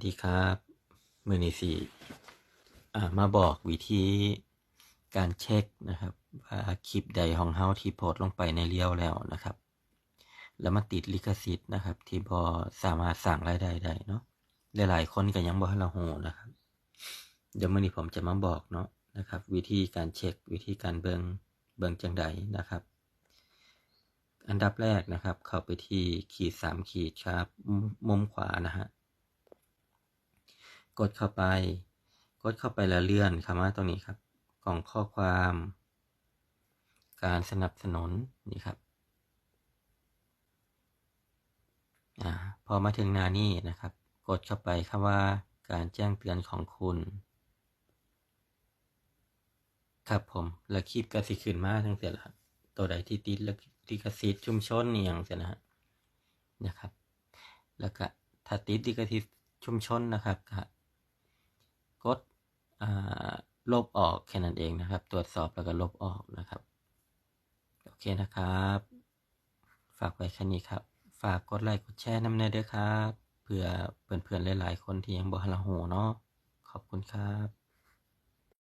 สดีครับมือนีสี่มาบอกวิธีการเช็คนะครับ ว่าคลิปใดของเฮาที่โพสลงไปในเลี้ยวแล้วนะครับ แล้วมาติดลิขสิทธิ์นะครับ ที่พอสามารถสั่งรายได้ได้เนาะหลายๆคนก็ยังบ่ให้เราหูนะครับ เดี๋ยวมื้อนี้ผมจะมาบอกเนาะนะครับ วิธีการเช็ควิธีการเบิงเบิงจังใดนะครับ อันดับแรกนะครับ เข้าไปที่ขีดสามขีดครับมุมขวานะฮะ กดเข้าไป กดเข้าไปแล้วเลื่อนคำว่าตรงนี้ครับ กล่องข้อความ การสนับสนุนนี่ครับอพอมาถึงหน้านี้นะครับ กดเข้าไปคำว่าการแจ้งเตือนของคุณ ครับผม แล้วคลิปก็สิขึ้นมาทั้งเสร็จแล้วตัวใดที่ติดแลิขสิทธิ์ชุมชนนี่อย่างเสร็จนะฮะนะครับ แล้วก็ถ้าติดลิขสิทธิ์ชุมชนนะครับก็กดอ่า ลบออกแค่นั้นเองนะครับ ตรวจสอบแล้วก็ลบออกนะครับ โอเคนะครับ ฝากไว้แค่นี้ครับ ฝากกดไลค์กดแชร์น้ำเนยด้วยครับ เพื่อเพื่อนๆหลายๆคนที่ยังบ่ฮัลโหเนาะขอบคุณครับ